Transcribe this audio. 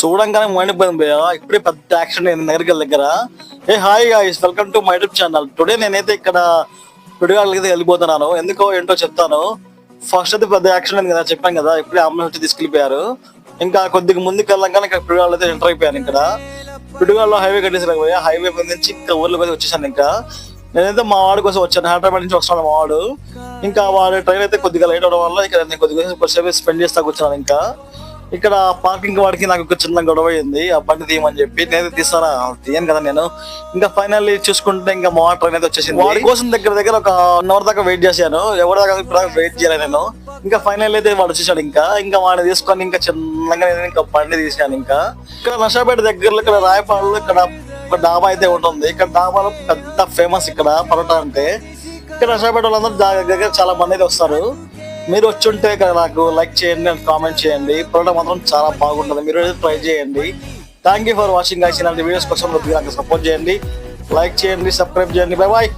చూడంగానే మండిపోయింది భయ్య. ఇప్పుడే పెద్ద యాక్షన్ అయింది నగరికల్ దగ్గర. Hey hi guys welcome to my YouTube channel today నేనైతే ఇక్కడ పిడుగాళ్ళకి వెళ్ళిపోతున్నాను. ఎందుకో ఏంటో చెప్తాను. ఫస్ట్ అయితే పెద్ద యాక్షన్ అయింది కదా చెప్పాను కదా ఇప్పుడే అంబులెన్స్ వచ్చి తీసుకెళ్ళిపోయారు. ఇంకా కొద్దిగా ముందుకు వెళ్ళంగానే ఇక్కడ పిడుగాళ్ళు అయితే ఎంటర్ అయిపోయాను ఇక్కడ. పిడుగాళ్ళలో హైవే కట్టేసాను భయ్య. హైవే మీద నుంచి ఇంకా ఊర్లో వచ్చేసాను ఇంకా. నేనైతే మా వాడి కోసం వచ్చాను. హైదరాబాద్ నుంచి వస్తున్నాను మా వాడు. ఇంకా వాడి ట్రైన్ అయితే కొద్దిగా లేట్ అవడం వల్ల ఇక్కడ నేను కొద్దిగా కొద్దిసేపు స్పెండ్ చేస్తా కూర్చున్నాను ఇంకా. ఇక్కడ పార్కింగ్ వాడికి నాకు ఒక చిన్న గొడవ అయింది. ఆ బండి తీయమని చెప్పి నేను తీస్తానా? తీయను కదా నేను. ఇంకా ఫైనల్లీ చూసుకుంటే ఇంకా మోటార్ అనేది వచ్చేసింది. వాడి కోసం దగ్గర దగ్గర ఒక వన్ అవర్ దాకా వెయిట్ చేశాను. ఎవరి దాకా వెయిట్ చేయలేదు నేను. ఇంకా ఫైనల్ అయితే వాడు వచ్చేసాడు ఇంకా. ఇంకా వాడిని తీసుకొని ఇంకా చిన్నగా నేను ఇంకా బండి తీసాను ఇంకా. ఇక్కడ నషాపేట దగ్గరలో ఇక్కడ రాయపాడులో ఇక్కడ ఒక డాబా అయితే ఉంటుంది. ఇక్కడ డాబాలో పెద్ద ఫేమస్ ఇక్కడ పరోటా అంటే. ఇక్కడ నషాపేట వాళ్ళందరూ దగ్గర చాలా మంది అయితే వస్తారు. మీరు వచ్చి ఉంటే కదా నాకు లైక్ చేయండి కామెంట్ చేయండి. ప్రోడక్ట్ మాత్రం చాలా బాగుంటుంది. మీరు ట్రై చేయండి. Thank you for watching guys ఇలాంటి వీడియోస్ కోసం కొద్దిగా నాకు సపోర్ట్ చేయండి. లైక్ చేయండి సబ్స్క్రైబ్ చేయండి. Bye bye